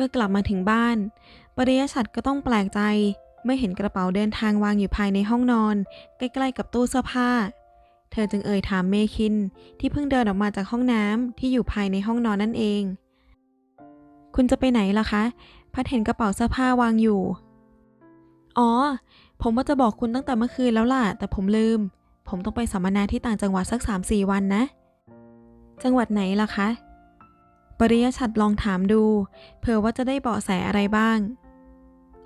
มื่อกลับมาถึงบ้านปริยชัดก็ต้องแปลกใจเมื่อเห็นกระเป๋าเดินทางวางอยู่ภายในห้องนอน ใกล้ๆกับตู้เสื้อผ้า เธอจึงเอ่ยถามเมคิน ที่เพิ่งเดินออกมาจากห้องน้ำที่อยู่ภายในห้องนอนนั่นเอง คุณจะไปไหนล่ะคะ พัดเห็นกระเป๋าเสื้อผ้าวางอยู่ อ๋อ ผมว่าจะบอกคุณตั้งแต่เมื่อคืนแล้วล่ะ แต่ผมลืม ผมต้องไปสัมมนาที่ต่างจังหวัดสัก3-4วันนะ จังหวัดไหนล่ะคะ ปริยชัดลองถามดู เผื่อว่าจะได้เบาะแสอะไรบ้าง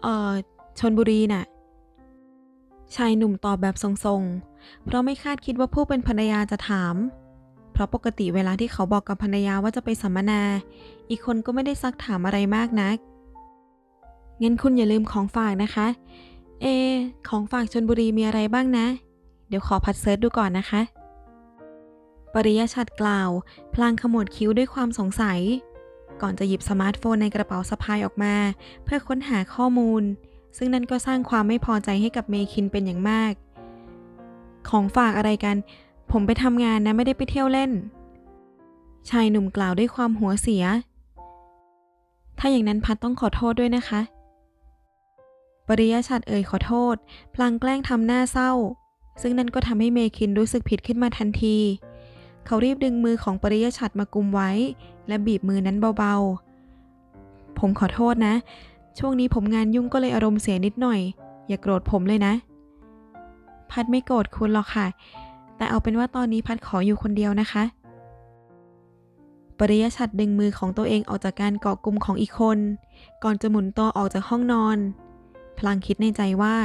เอ่อ ชนบุรีน่ะ ชายหนุ่มตอบแบบทรงๆ เพราะไม่คาดคิดว่าผู้เป็นภรรยาจะถาม เพราะปกติเวลาที่เขาบอกกับภรรยาว่าจะไปสัมมนา อีกคนก็ไม่ได้ซักถามอะไรมากนัก งั้นคุณอย่าลืมของฝากนะคะ เอ ของฝากชนบุรีมีอะไรบ้างนะ เดี๋ยวขอพัดเซิร์ชดูก่อนนะคะ ปริยชัดกล่าว พลางขมวดคิ้วด้วยความสงสัย ก่อนจะหยิบสมาร์ทโฟนในกระเป๋าสะพายออกมา เพื่อค้นหาข้อมูล ซึ่งนั่นก็สร้างความไม่พอใจให้กับเมคินเป็นอย่างมาก ของฝากอะไรกัน ผมไปทำงานนะไม่ได้ไปเที่ยวเล่น ชายหนุ่มกล่าวด้วยความหัวเสีย ถ้าอย่างนั้นพัดต้องขอโทษด้วยนะคะ ปริยชัดเอ่ยขอโทษ พลางแกล้งทำหน้าเศร้าซึ่งนั่นก็ทำให้เมคินรู้สึกผิดขึ้นมาทันที เขารีบดึงมือของปริยชัดมากุมไว้ และบีบมือนั้นเบาๆ ผมขอโทษนะ ช่วงนี้ผมงานยุ่งก็เลยอารมณ์เสียนิดหน่อย อย่าโกรธผมเลยนะ พัดไม่โกรธคุณหรอกค่ะ แต่เอาเป็นว่าตอนนี้พัดขออยู่คนเดียวนะคะ ปริยชัดดึงมือของตัวเองออกจากการเกาะกลุ่มของอีกคน ก่อนจะหมุนตัวออกจากห้องนอน พลางคิดในใจว่า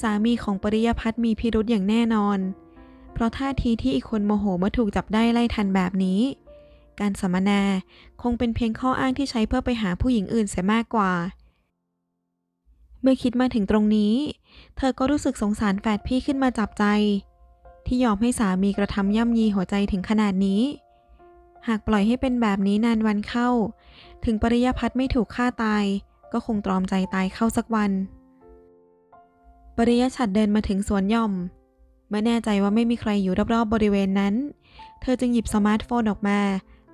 สามีของปริยพัฒมีพิรุธอย่างแน่นอนเเพราะท่าทีที่อีกคนโมโหเมื่อถูกจับได้ไล่ทันแบบนี้ การสัมมนาคงเป็นเพียงข้ออ้างที่ใช้เพื่อไปหาผู้หญิงอื่นเสียมากกว่า เมื่อคิดมาถึงตรงนี้ เธอก็รู้สึกสงสารแฝดพี่ขึ้นมาจับใจ ที่ยอมให้สามีกระทำย่ำยีหัวใจถึงขนาดนี้ หากปล่อยให้เป็นแบบนี้นานวันเข้า ถึงปริยพัฒน์ไม่ถูกฆ่าตาย ก็คงตรอมใจตายเข้าสักวันปริยชัดเดินมาถึงสวนย่อม เมื่อแน่ใจว่าไม่มีใครอยู่รอบๆบริเวณนั้น เธอจึงหยิบสมาร์ทโฟนออกมา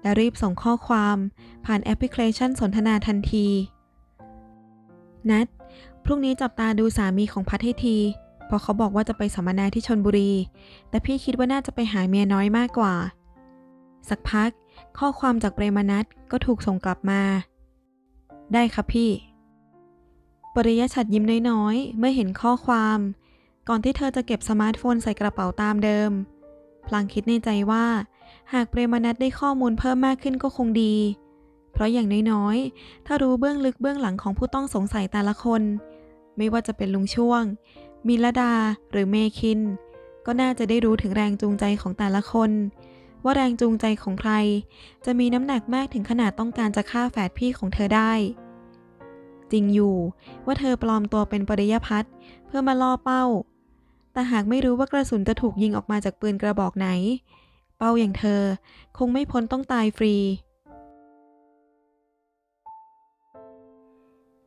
และรีบส่งข้อความผ่านแอปพลิเคชันสนทนาทันที นัด พรุ่งนี้จับตาดูสามีของพัดให้ทีเพราะเขาบอกว่าจะไปสัมมนาที่ชนบุรี แต่พี่คิดว่าน่าจะไปหาเมียน้อยมากกว่า สักพัก ข้อความจากเปรมนัทก็ถูกส่งกลับมา ได้ครับพี่ ปริยชัดยิ้มน้อยๆ เมื่อเห็นข้อความ ก่อนที่เธอจะเก็บสมาร์ทโฟนใส่กระเป๋าตามเดิม พลางคิดในใจว่า หากเปรมนัทได้ข้อมูลเพิ่มมากขึ้นก็คงดี เพราะอย่างน้อยๆ ถ้ารู้เบื้องลึกเบื้องหลังของผู้ต้องสงสัยแต่ละคน ไม่ว่าจะเป็นลุงช่วง มิลดาหรือเมคิน ก็น่าจะได้รู้ถึงแรงจูงใจของแต่ละคน ว่าแรงจูงใจของใคร จะมีน้ำหนักมากถึงขนาดต้องการจะฆ่าแฝดพี่ของเธอได้จริงอยู่ว่าเธอปลอมตัวเป็นปริยพัฒน์เพื่อมาล่อเป้า แต่หากไม่รู้ว่ากระสุนจะถูกยิงออกมาจากปืนกระบอกไหน เป้าอย่างเธอคงไม่พ้นต้องตายฟรี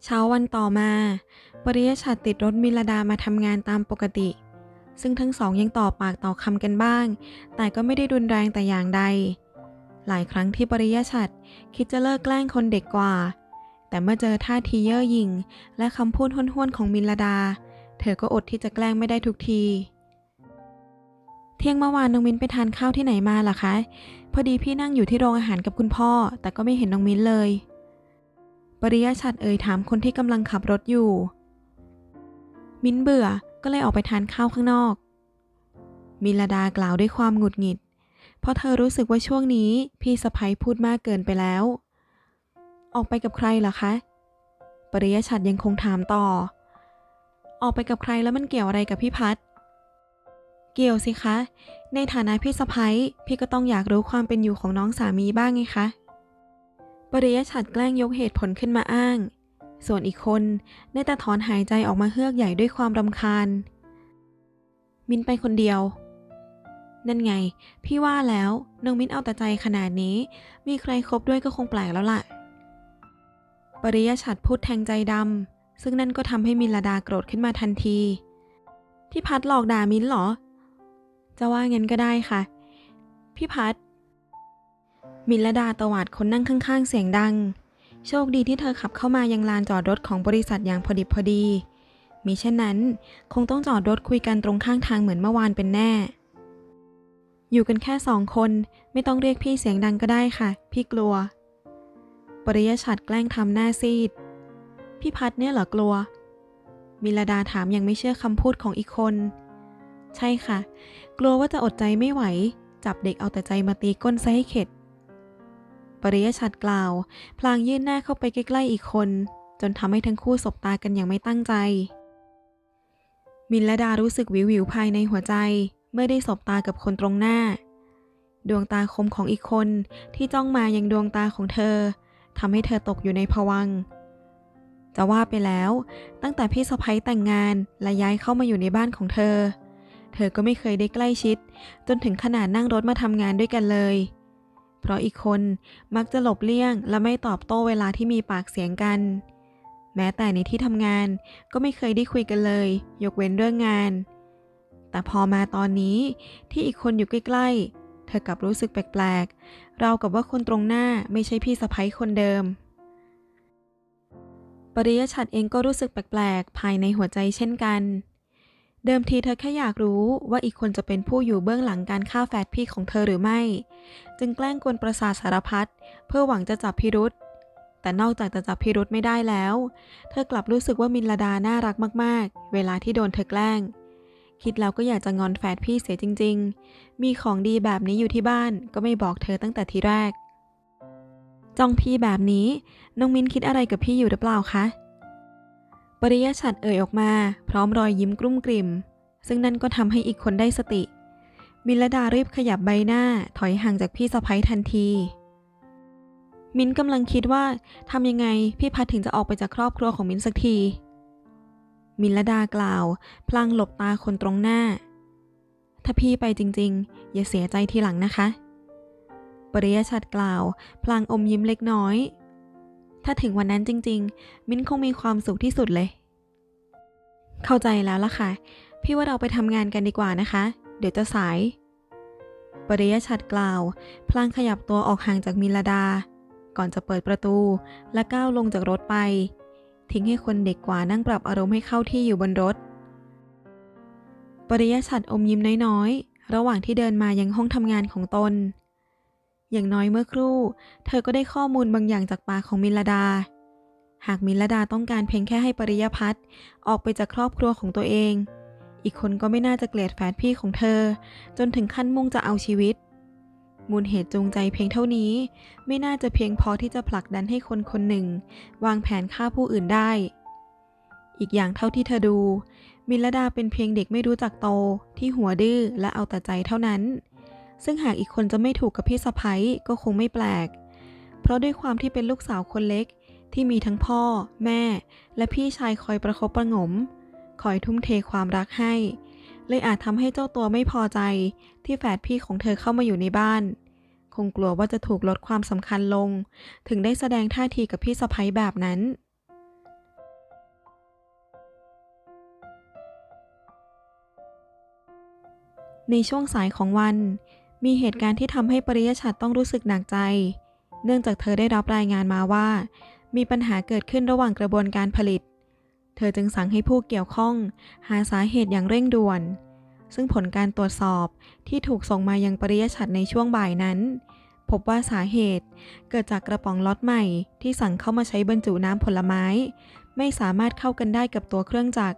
เช้าวันต่อมา ปริยชัดติดรถมิลดามาทำงานตามปกติ ซึ่งทั้งสองยังต่อปากต่อคำกันบ้าง แต่ก็ไม่ได้รุนแรงแต่อย่างใด หลายครั้งที่ปริยชัดคิดจะเลิกแกล้งคนเด็กกว่า แต่เมื่อเจอท่าทีเย่อหยิ่ง และคำพูดห้วนๆของมิลดา เธอก็อดที่จะแกล้งไม่ได้ทุกที เที่ยงเมื่อวานน้องมิ้นไปทานข้าวที่ไหนมาล่ะคะ พอดีพี่นั่งอยู่ที่โรงอาหารกับคุณพ่อ แต่ก็ไม่เห็นน้องมิ้นเลย ปริยชัดเอ่ยถามคนที่กำลังขับรถอยู่ มิ้นเบื่อก็เลยออกไปทานข้าวข้างนอก มิลดากล่าวด้วยความหงุดหงิด เพราะเธอรู้สึกว่าช่วงนี้พี่สะพ้ยพูดมากเกินไปแล้ว ออกไปกับใครเหรอคะ ปริยชัดยังคงถามต่อ ออกไปกับใครแล้วมันเกี่ยวอะไรกับพี่พัดเกี่ยวสิคะ ในฐานะพี่สะพ้ยพี่ก็ต้องอยากรู้ความเป็นอยู่ของน้องสามีบ้างไงคะปริยชัดแกล้งยกเหตุผลขึ้นมาอ้าง ส่วนอีกคนได้แต่ถอนหายใจออกมาเฮือกใหญ่ด้วยความรำคาญ มินไปคนเดียว นั่นไง พี่ว่าแล้วน้องมินเอาแต่ใจขนาดนี้ มีใครคบด้วยก็คงแปลกแล้วล่ะ ปริยชัดพูดแทงใจดำ ซึ่งนั่นก็ทำให้มินลดาโกรธขึ้นมาทันที พี่พัดหลอกด่ามินเหรอ จะว่างั้นก็ได้ค่ะ พี่พัด มินลดาตวาดคนนั่งข้างๆ เสียงดัง โชคดีที่เธอขับเข้ามายังลานจอดรถของบริษัทอย่างพอดิบพอดีมิเช่นนั้น คงต้องจอดรถคุยกันตรงข้างทางเหมือนเมื่อวานเป็นแน่ อยู่กันแค่สองคนไม่ต้องเรียกพี่เสียงดังก็ได้ค่ะ พี่กลัว ปริยชัดแกล้งทำหน้าซีด พี่พัดเนี่ยเหรอกลัว มิลดาถามยังไม่เชื่อคำพูดของอีกคน ใช่ค่ะ กลัวว่าจะอดใจไม่ไหว จับเด็กเอาแต่ใจมาตีก้นซะให้เข็ด ปริยชัดกล่าว พลางยื่นหน้าเข้าไปใกล้ๆอีกคน จนทำให้ทั้งคู่สบตากันอย่างไม่ตั้งใจ มินแลดารู้สึกวิววิวภายในหัวใจ เมื่อได้สบตากับคนตรงหน้า ดวงตาคมของอีกคนที่จ้องมายังดวงตาของเธอทำให้เธอตกอยู่ในภวัง์ จะว่าไปแล้ว ตั้งแต่พี่สะพ้ยแต่งงานและย้ายเข้ามาอยู่ในบ้านของเธอ เธอก็ไม่เคยได้ใกล้ชิด จนถึงขนาดนั่งรถมาทำงานด้วยกันเลย เพราะอีกคนมักจะหลบเลี่ยงและไม่ตอบโต้เวลาที่มีปากเสียงกัน แม้แต่ในที่ทำงานก็ไม่เคยได้คุยกันเลย ยกเว้นเรื่องงาน แต่พอมาตอนนี้ที่อีกคนอยู่ใกล้ๆ เธอกลับรู้สึกแปลกๆ เรากับว่าคนตรงหน้าไม่ใช่พี่สะพ้ยคนเดิม ริยชัดเองก็รู้สึกแปลกๆ ภายในหัวใจเช่นกัน เดิมทีเธอแค่อยากรู้ว่าอีกคนจะเป็นผู้อยู่เบื้องหลังการฆ่าแฝดพี่ของเธอหรือไม่ จึงแกล้งกวนประสาทสารพัดเพื่อหวังจะจับพิรุษแต่นอกจากจะจับพิรุษไม่ได้แล้ว เธอกลับรู้สึกว่ามินลดาน่ารักมากๆ เวลาที่โดนเธอแกล้ง คิดแล้วก็อยากจะงอนแฝดพี่เสียจริง ๆ มีของดีแบบนี้อยู่ที่บ้านก็ไม่บอกเธอตั้งแต่ทีแรก จ้องพี่แบบนี้ น้องมินคิดอะไรกับพี่อยู่หรือเปล่าคะ ปริยชัดเอ่ยออกมา พร้อมรอยยิ้มกลุ้มกลิ่ม ซึ่งนั่นก็ทำให้อีกคนได้สติ มินลดารีบขยับใบหน้า ถอยห่างจากพี่สะพ้ยทันที มินกำลังคิดว่าทำยังไงพี่พัดถึงจะออกไปจากครอบครัวของมินสักที มินลดากล่าว พลางหลบตาคนตรงหน้า ถ้าพี่ไปจริง ๆ อย่าเสียใจทีหลังนะคะ ปริยชัดกล่าว พลางอมยิ้มเล็กน้อย ถ้าถึงวันนั้นจริง ๆ มิ้นคงมีความสุขที่สุดเลย เข้าใจแล้วล่ะค่ะ พี่ว่าเราไปทำงานกันดีกว่านะคะ เดี๋ยวจะสาย ปริยชัดกล่าว พลางขยับตัวออกห่างจากมินลดา ก่อนจะเปิดประตูและก้าวลงจากรถไป ทิ้งให้คนเด็กกว่านั่งปรับอารมณ์ให้เข้าที่อยู่บนรถ ปริยชัดอมยิ้มน้อยๆ ระหว่างที่เดินมายังห้องทำงานของตน อย่างน้อยเมื่อครู่ เธอก็ได้ข้อมูลบางอย่างจากปากของมิลดา หากมิลดาต้องการเพียงแค่ให้ปริยพัฒน์ออกไปจากครอบครัวของตัวเอง อีกคนก็ไม่น่าจะเกลียดแฝดพี่ของเธอ จนถึงขั้นมุ่งจะเอาชีวิต มูลเหตุจูงใจเพียงเท่านี้ ไม่น่าจะเพียงพอที่จะผลักดันให้คนคนหนึ่ง วางแผนฆ่าผู้อื่นได้ อีกอย่างเท่าที่เธอดูมิลดาเป็นเพียงเด็กไม่รู้จักโตที่หัวดื้อและเอาแต่ใจเท่านั้น ซึ่งหากอีกคนจะไม่ถูกกับพี่สะพ้ยก็คงไม่แปลก เพราะด้วยความที่เป็นลูกสาวคนเล็กที่มีทั้งพ่อ แม่ และพี่ชายคอยประคบประงม คอยทุ่มเทความรักให้ เลยอาจทำให้เจ้าตัวไม่พอใจที่แฝดพี่ของเธอเข้ามาอยู่ในบ้าน คงกลัวว่าจะถูกลดความสำคัญลง ถึงได้แสดงท่าทีกับพี่สะพ้ยแบบนั้นในช่วงสายของวัน มีเหตุการณ์ที่ทำให้ปริยชัดต้องรู้สึกหนักใจ เนื่องจากเธอได้รับรายงานมาว่า มีปัญหาเกิดขึ้นระหว่างกระบวนการผลิต เธอจึงสั่งให้ผู้เกี่ยวข้อง หาสาเหตุอย่างเร่งด่วน ซึ่งผลการตรวจสอบที่ถูกส่งมายังปริยชัดในช่วงบ่ายนั้น พบว่าสาเหตุเกิดจากกระป๋องล็อตใหม่ที่สั่งเข้ามาใช้บรรจุน้ำผลไม้ ไม่สามารถเข้ากันได้กับตัวเครื่องจักร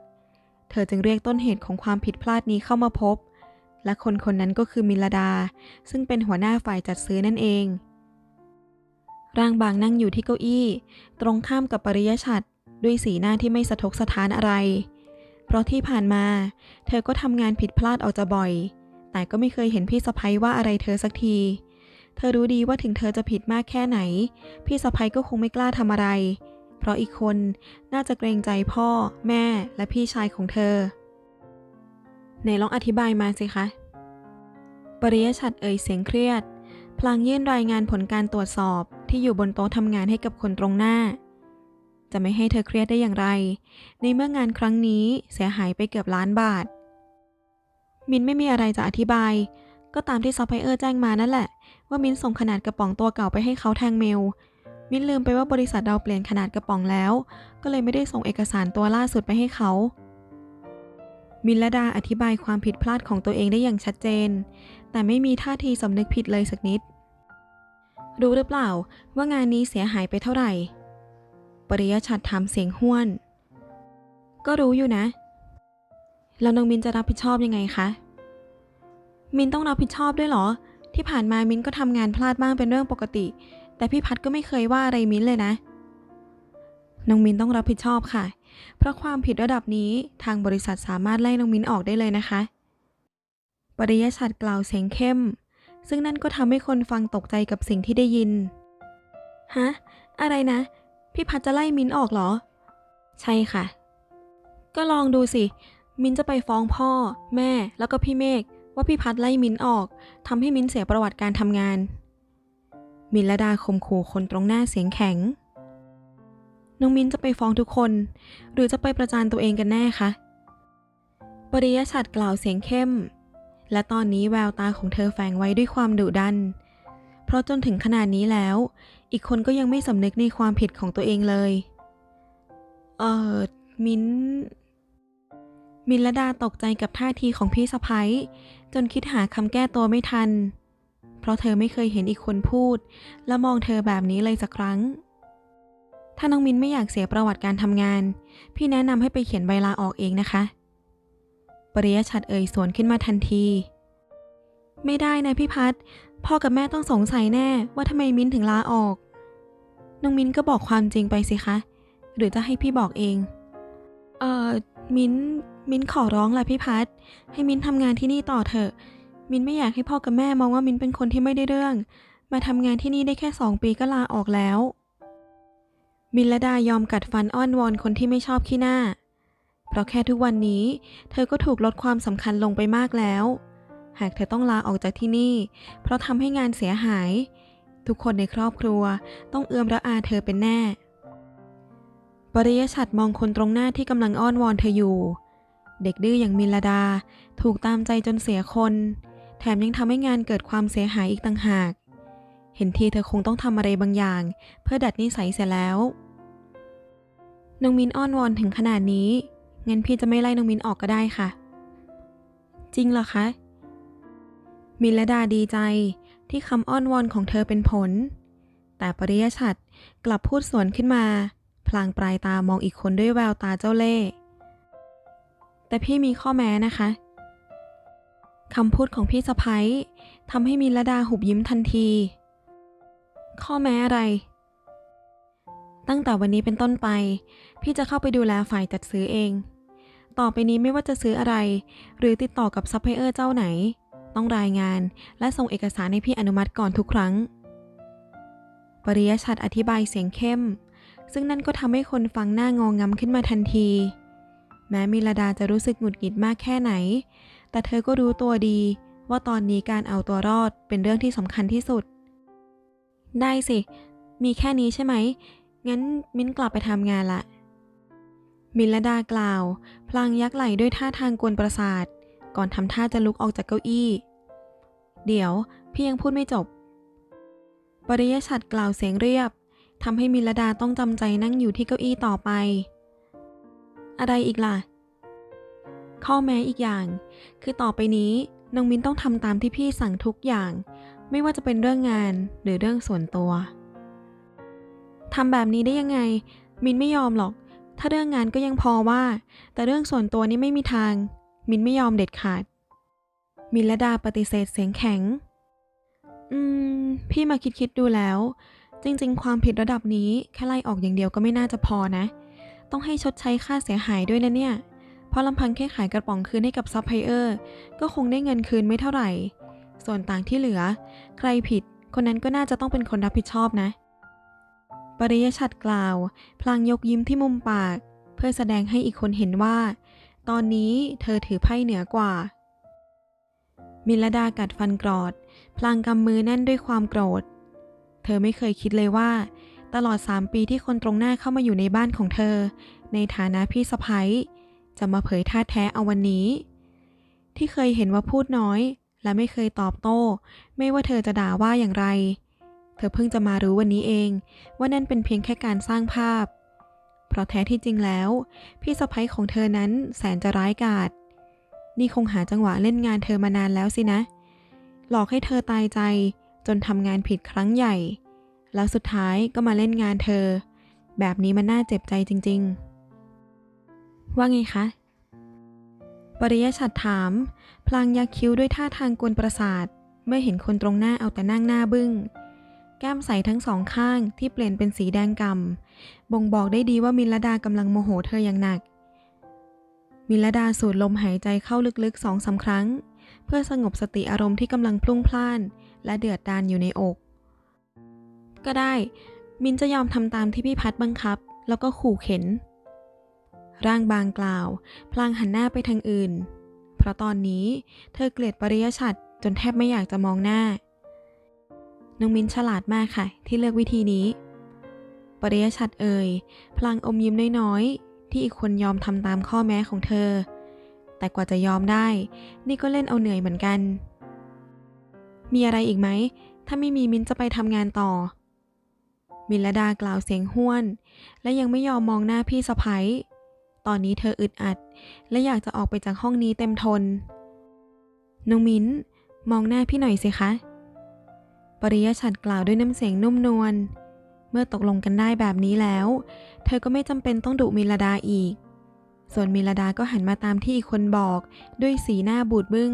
เธอจึงเรียกต้นเหตุของความผิดพลาดนี้เข้ามาพบ และคนคนนั้นก็คือมิลดา ซึ่งเป็นหัวหน้าฝ่ายจัดซื้อนั่นเอง ร่างบางนั่งอยู่ที่เก้าอี้ ตรงข้ามกับปริยชัดด้วยสีหน้าที่ไม่สะทกสะท้านอะไร เพราะที่ผ่านมา เธอก็ทำงานผิดพลาดออกจะบ่อย แต่ก็ไม่เคยเห็นพี่สะพ้ยว่าอะไรเธอสักที เธอรู้ดีว่าถึงเธอจะผิดมากแค่ไหน พี่สะพ้ยก็คงไม่กล้าทำอะไร เพราะอีกคนน่าจะเกรงใจพ่อ แม่และพี่ชายของเธอ ไหนลองอธิบายมาสิคะ ปริยชัดเอ่ยเสียงเครียด พลางยื่นรายงานผลการตรวจสอบที่อยู่บนโต๊ะทำงานให้กับคนตรงหน้า จะไม่ให้เธอเครียดได้อย่างไร ในเมื่องานครั้งนี้เสียหายไปเกือบล้านบาท มินไม่มีอะไรจะอธิบาย ก็ตามที่ซัพพลายเออร์แจ้งมานั่นแหละ ว่ามินส่งขนาดกระป๋องตัวเก่าไปให้เขาทางเมลมินลืมไปว่าบริษัทเราเปลี่ยนขนาดกระป๋องแล้ว ก็เลยไม่ได้ส่งเอกสารตัวล่าสุดไปให้เขา มินและดาอธิบายความผิดพลาดของตัวเองได้อย่างชัดเจน แต่ไม่มีท่าทีสำนึกผิดเลยสักนิด รู้หรือเปล่าว่างานนี้เสียหายไปเท่าไหร่ ปริยชัดถามเสียงห้วน ก็รู้อยู่นะ แล้วน้องมินจะรับผิดชอบยังไงคะ มินต้องรับผิดชอบด้วยเหรอ ที่ผ่านมามินก็ทำงานพลาดบ้างเป็นเรื่องปกติ แต่พี่พัดก็ไม่เคยว่าอะไรมินเลยนะ น้องมินต้องรับผิดชอบค่ะ เพราะความผิดระดับนี้ทางบริษัทสามารถไล่น้องมินออกได้เลยนะคะ ปริยชัดกล่าวเสียงเข้ม ซึ่งนั่นก็ทำให้คนฟังตกใจกับสิ่งที่ได้ยิน ฮะ อะไรนะ พี่พัดจะไล่มินออกเหรอ ใช่ค่ะ ก็ลองดูสิ มินจะไปฟ้องพ่อ แม่ แล้วก็พี่เมฆว่าพี่พัดไล่มินออกทำให้มินเสียประวัติการทำงาน มินละดาข่มขู่คนตรงหน้าเสียงแข็ง น้องมินจะไปฟ้องทุกคน หรือจะไปประจานตัวเองกันแน่คะปริยชัดกล่าวเสียงเข้ม และตอนนี้แววตาของเธอแฝงไว้ด้วยความดุดัน เพราะจนถึงขนาดนี้แล้ว อีกคนก็ยังไม่สำนึกในความผิดของตัวเองเลย เออมินมินละดาตกใจกับท่าทีของพี่สะพ้ยจนคิดหาคำแก้ตัวไม่ทัน เพราะเธอไม่เคยเห็นอีกคนพูด และมองเธอแบบนี้เลยสักครั้ง ถ้าน้องมินไม่อยากเสียประวัติการทำงาน พี่แนะนำให้ไปเขียนใบลาออกเองนะคะ ปริยชัดเอ่ยสวนขึ้นมาทันที ไม่ได้นะพี่พัดพ่อกับแม่ต้องสงสัยแน่ว่าทำไมมินถึงลาออก น้องมินก็บอกความจริงไปสิคะ หรือจะให้พี่บอกเอง เอ่อ มินมินขอร้องแหละพี่พัดให้มินทำงานที่นี่ต่อเถอะ มินไม่อยากให้พ่อกับแม่มองว่ามินเป็นคนที่ไม่ได้เรื่อง มาทำงานที่นี่ได้แค่สองปีก็ลาออกแล้ว มิลดายอมกัดฟันอ้อนวอนคนที่ไม่ชอบขี้หน้า เพราะแค่ทุกวันนี้ เธอก็ถูกลดความสำคัญลงไปมากแล้ว หากเธอต้องลาออกจากที่นี่ เพราะทำให้งานเสียหาย ทุกคนในครอบครัวต้องเอื้อมระอาเธอเป็นแน่ปริยชัดมองคนตรงหน้าที่กำลังอ้อนวอนเธออยู่ เด็กดื้ออย่างมิลดาถูกตามใจจนเสียคน แถมยังทำให้งานเกิดความเสียหายอีกต่างหาก เห็นทีเธอคงต้องทำอะไรบางอย่าง เพื่อดัดนิสัยเสียแล้ว น้องมินอ้อนวอนถึงขนาดนี้ งั้นพี่จะไม่ไล่น้องมินออกก็ได้ค่ะ จริงเหรอคะ มินละดาดีใจที่คำอ้อนวอนของเธอเป็นผล แต่ปริยชัดกลับพูดสวนขึ้นมา พลางปลายตามองอีกคนด้วยแววตาเจ้าเล่ห์ แต่พี่มีข้อแม้นะคะคำพูดของพี่สะพ้ยทำให้มินละดาหุบยิ้มทันที ข้อแม้อะไร ตั้งแต่วันนี้เป็นต้นไป พี่จะเข้าไปดูแลฝ่ายจัดซื้อเอง ต่อไปนี้ไม่ว่าจะซื้ออะไร หรือติดต่อกับซัพพลายเออร์เจ้าไหน ต้องรายงานและส่งเอกสารให้พี่อนุมัติก่อนทุกครั้ง ปริยชัดอธิบายเสียงเข้ม ซึ่งนั่นก็ทำให้คนฟังหน้างองงำขึ้นมาทันที แม้มิลดาจะรู้สึกหงุดหงิดมากแค่ไหน แต่เธอก็รู้ตัวดีว่าตอนนี้การเอาตัวรอดเป็นเรื่องที่สำคัญที่สุด ได้สิ มีแค่นี้ใช่ไหม งั้นมิ้นกลับไปทำงานละ มิลดากล่าว พลางยักไหล่ด้วยท่าทางกวนประสาท ก่อนทำท่าจะลุกออกจากเก้าอี้ เดี๋ยว พี่ยังพูดไม่จบ ปริยชัดกล่าวเสียงเรียบทำให้มิลดาต้องจำใจนั่งอยู่ที่เก้าอี้ต่อไป อะไรอีกล่ะ ข้อแม้อีกอย่าง คือต่อไปนี้น้องมินต้องทำตามที่พี่สั่งทุกอย่าง ไม่ว่าจะเป็นเรื่องงานหรือเรื่องส่วนตัว ทำแบบนี้ได้ยังไง มินไม่ยอมหรอก ถ้าเรื่องงานก็ยังพอว่า แต่เรื่องส่วนตัวนี่ไม่มีทาง มินไม่ยอมเด็ดขาด มินละดาปฏิเสธเสียงแข็ง อืม พี่มาคิดคิดดูแล้ว จริง ๆ ความผิดระดับนี้แค่ไล่ออกอย่างเดียวก็ไม่น่าจะพอนะ ต้องให้ชดใช้ค่าเสียหายด้วยนะเนี่ย เพราะลำพังแค่ขายกระป๋องคืนให้กับซัพพลายเออร์ ก็คงได้เงินคืนไม่เท่าไหร่ ส่วนต่างที่เหลือ ใครผิด คนนั้นก็น่าจะต้องเป็นคนรับผิดชอบนะ ปริยชัดกล่าว พลางยกยิ้มที่มุมปาก เพื่อแสดงให้อีกคนเห็นว่า ตอนนี้เธอถือไพ่เหนือกว่า มิลดากัดฟันกรอด พลางกำมือแน่นด้วยความโกรธ เธอไม่เคยคิดเลยว่า ตลอดสามปีที่คนตรงหน้าเข้ามาอยู่ในบ้านของเธอ ในฐานะพี่สะพ้ยจะมาเผยท่าแท้เอาวันนี้ ที่เคยเห็นว่าพูดน้อย และไม่เคยตอบโต้ ไม่ว่าเธอจะด่าว่าอย่างไร ธอเพิ่งจะมารู้วันนี้เอง ว่านั่นเป็นเพียงแค่การสร้างภาพ เพราะแท้ที่จริงแล้ว พี่สะพ้ยของเธอนั้นแสนจะร้ายกาจนี่คงหาจังหวะเล่นงานเธอมานานแล้วสินะ หลอกให้เธอตายใจ จนทำงานผิดครั้งใหญ่ แล้วสุดท้ายก็มาเล่นงานเธอ แบบนี้มันน่าเจ็บใจจริง ๆ ว่าไงคะ ปริยชัดถาม พลางยักคิ้วด้วยท่าทางกวนประสาท เมื่อเห็นคนตรงหน้าเอาแต่นั่งหน้าบึง้ง แก้มใสทั้งสองข้างที่เปลี่ยนเป็นสีแดงกำ่ำบ่งบอกได้ดีว่ามิลดากำลังโมโหเธออย่างหนัก มิลดาสูดลมหายใจเข้าลึกๆสองสาครั้ง เพื่อสงบสติอารมณ์ที่กำลังพลุ่งพล่าน และเดือดดานอยู่ในอก ก็ได้ มินจะยอมทำตามที่พี่พัดบังคับ แล้วก็ขู่เข็น ร่างบางกล่าว พลางหันหน้าไปทางอื่น เพราะตอนนี้เธอเกลียดปริยชัดจนแทบไม่อยากจะมองหน้า น้องมินฉลาดมากค่ะ ที่เลือกวิธีนี้ ปริยชัดเอ่ย พลางอมยิ้มน้อยๆ ที่อีกคนยอมทำตามข้อแม้ของเธอ แต่กว่าจะยอมได้ นี่ก็เล่นเอาเหนื่อยเหมือนกัน มีอะไรอีกไหม ถ้าไม่มีมินจะไปทำงานต่อ มินลดากล่าวเสียงห้วน และยังไม่ยอมมองหน้าพี่สะพ้ยตอนนี้เธออึดอัด และอยากจะออกไปจากห้องนี้เต็มทน น้องมิ้น มองหน้าพี่หน่อยสิคะ ปริยชัดกล่าวด้วยน้ำเสียงนุ่มนวล เมื่อตกลงกันได้แบบนี้แล้ว เธอก็ไม่จำเป็นต้องดุมิลดาอีก ส่วนมิลดาก็หันมาตามที่อีกคนบอกด้วยสีหน้าบูดบึง้ง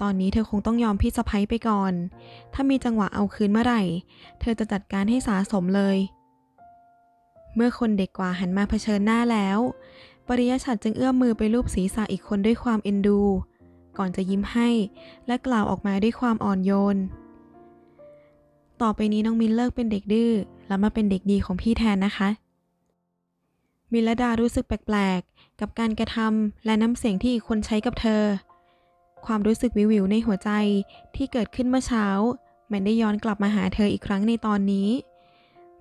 ตอนนี้เธอคงต้องยอมพี่สะพ้ยไปก่อน ถ้ามีจังหวะเอาคืนเมื่อไหร่ เธอจะจัดการให้สาสมเลย เมื่อคนเด็กกว่าหันมาเผชิญหน้าแล้ว ปริยชัดจึงเอื้อมมือไปลูบศีรษะอีกคนด้วยความเอ็นดู ก่อนจะยิ้มให้ และกล่าวออกมาด้วยความอ่อนโยน ต่อไปนี้น้องมินเลิกเป็นเด็กดื้อแล้วมาเป็นเด็กดีของพี่แทนนะคะ มิลดารู้สึกแปลกๆ กับการกระทำและน้ำเสียงที่อีกคนใช้กับเธอ ความรู้สึกวิวๆในหัวใจที่เกิดขึ้นเมื่อเช้า มันได้ย้อนกลับมาหาเธออีกครั้งในตอนนี้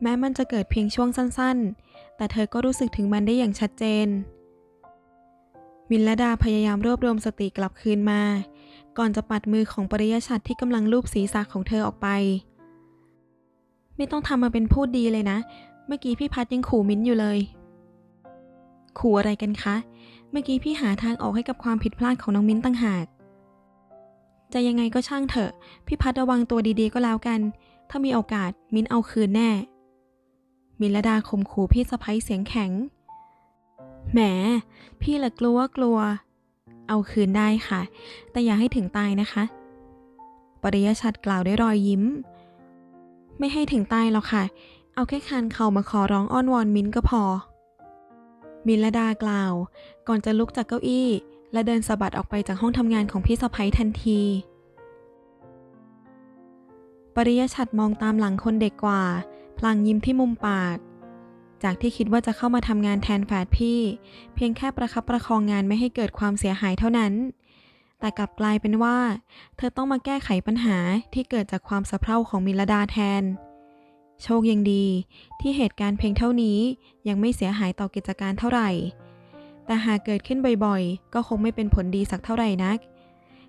แม้มันจะเกิดเพียงช่วงสั้นๆ แต่เธอก็รู้สึกถึงมันได้อย่างชัดเจน มิลดาพยายามรวบรวมสติกลับคืนมา ก่อนจะปัดมือของปริยชัดที่กำลังลูบศีรษะของเธอออกไป ไม่ต้องทำมาเป็นพูดดีเลยนะ เมื่อกี้พี่พัดยังขู่มิ้นอยู่เลย ขู่อะไรกันคะ เมื่อกี้พี่หาทางออกให้กับความผิดพลาดของน้องมิ้นตั้งหาก จะยังไงก็ช่างเถอะ พี่พัดระวังตัวดีๆก็แล้วกัน ถ้ามีโอกาสมิ้นเอาคืนแน่ มิลดาข่มขู่พี่สะพ้ยเสียงแข็ง แหม พี่ละกลัวกลัว เอาคืนได้ค่ะ แต่อย่าให้ถึงตายนะคะ ปริยชัดกล่าวด้วยรอยยิ้ม ไม่ให้ถึงตายหรอกค่ะ เอาแค่คานเข่ามาขอร้องอ้อนวอนมิ้นก็พอ มิลดากล่าว ก่อนจะลุกจากเก้าอี้ และเดินสะบัดออกไปจากห้องทำงานของพี่สะพ้ยทันที ปริยชัดมองตามหลังคนเด็กกว่า พลางยิ้มที่มุมปาก จากที่คิดว่าจะเข้ามาทำงานแทนแฝดพี่ เพียงแค่ประคับประคองงานไม่ให้เกิดความเสียหายเท่านั้น แต่กลับกลายเป็นว่า เธอต้องมาแก้ไขปัญหาที่เกิดจากความสะเพร่าของมิลดาแทน โชคยังดีที่เหตุการณ์เพียงเท่านี้ยังไม่เสียหายต่อกิจการเท่าไหร่ แต่หากเกิดขึ้นบ่อยๆ ก็คงไม่เป็นผลดีสักเท่าไหร่นัก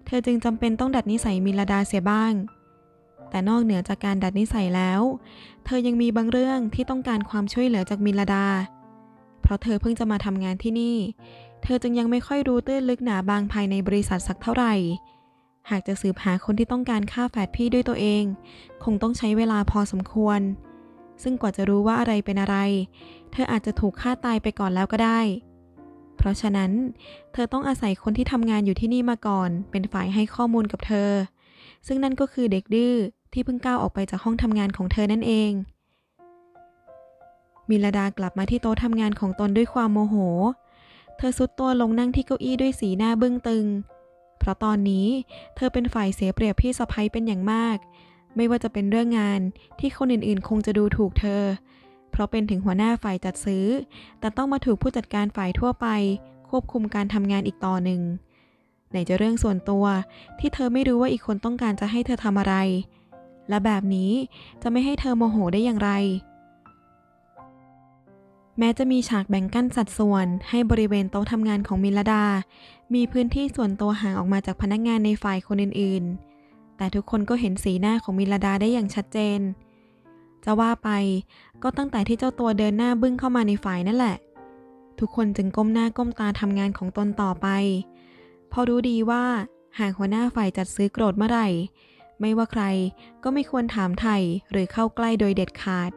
เธอจึงจำเป็นต้องดัดนิสัยมิลดาเสียบ้าง แต่นอกเหนือจากการดัดนิสัยแล้ว เธอยังมีบางเรื่องที่ต้องการความช่วยเหลือจากมิลดา เพราะเธอเพิ่งจะมาทำงานที่นี่ เธอจึงยังไม่ค่อยรู้ตื้นลึกหนาบางภายในบริษัทสักเท่าไหร่ หากจะสืบหาคนที่ต้องการฆ่าแฝดพี่ด้วยตัวเอง คงต้องใช้เวลาพอสมควร ซึ่งกว่าจะรู้ว่าอะไรเป็นอะไร เธออาจจะถูกฆ่าตายไปก่อนแล้วก็ได้ เพราะฉะนั้น เธอต้องอาศัยคนที่ทำงานอยู่ที่นี่มาก่อน เป็นฝ่ายให้ข้อมูลกับเธอ ซึ่งนั่นก็คือเด็กดื้อที่เพิ่งก้าวออกไปจากห้องทำงานของเธอนั่นเองมิลดากลับมาที่โต๊ะทำงานของตนด้วยความโมโห เธอซุดตัวลงนั่งที่เก้าอี้ด้วยสีหน้าบึ้งตึง เพราะตอนนี้เธอเป็นฝ่ายเสียเปรียบพี่สะพ้ยเป็นอย่างมาก ไม่ว่าจะเป็นเรื่องงานที่คนอื่นๆ คงจะดูถูกเธอ เพราะเป็นถึงหัวหน้าฝ่ายจัดซื้อ แต่ต้องมาถูกผู้จัดการฝ่ายทั่วไป ควบคุมการทำงานอีกต่อหนึ่งไหนจะเรื่องส่วนตัวที่เธอไม่รู้ว่าอีกคนต้องการจะให้เธอทำอะไร และแบบนี้จะไม่ให้เธอโมโหได้อย่างไร แม้จะมีฉากแบ่งกั้นสัดส่วน ให้บริเวณโต๊ะทำงานของมิลดา มีพื้นที่ส่วนตัวห่างออกมาจากพนักงานในฝ่ายคนอื่นๆ แต่ทุกคนก็เห็นสีหน้าของมิลดาได้อย่างชัดเจน จะว่าไปก็ตั้งแต่ที่เจ้าตัวเดินหน้าบึ้งเข้ามาในฝ่ายนั่นแหละ ทุกคนจึงก้มหน้าก้มตาทำงานของตนต่อไปเพอรู้ดีว่าหากหัวหน้าฝ่ายจัดซื้อโกรธเมื่อไหร่ ไม่ว่าใครก็ไม่ควรถามไถ่หรือเข้าใกล้โดยเด็ดขาด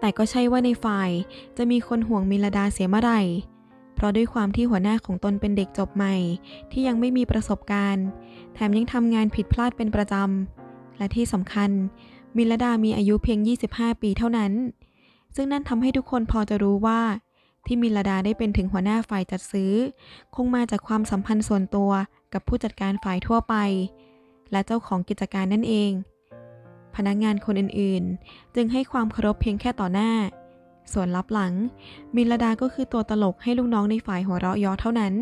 แต่ก็ใช่ว่าในฝ่ายจะมีคนห่วงมิลดาเสียเมื่อไหร่ เพราะด้วยความที่หัวหน้าของตนเป็นเด็กจบใหม่ ที่ยังไม่มีประสบการณ์ แถมยังทำงานผิดพลาดเป็นประจำ และที่สำคัญ มิลดามีอายุเพียง 25 ปีเท่านั้น ซึ่งนั่นทำให้ทุกคนพอจะรู้ว่า ที่มิลดาได้เป็นถึงหัวหน้าฝ่ายจัดซื้อ คงมาจากความสัมพันธ์ส่วนตัวกับผู้จัดการฝ่ายทั่วไป และเจ้าของกิจการนั่นเอง พนักงานคนอื่นๆ จึงให้ความเคารพเพียงแค่ต่อหน้า ส่วนลับหลัง มิลดาก็คือตัวตลกให้ลูกน้องในฝ่ายหัวเราะย้อเท่านั้น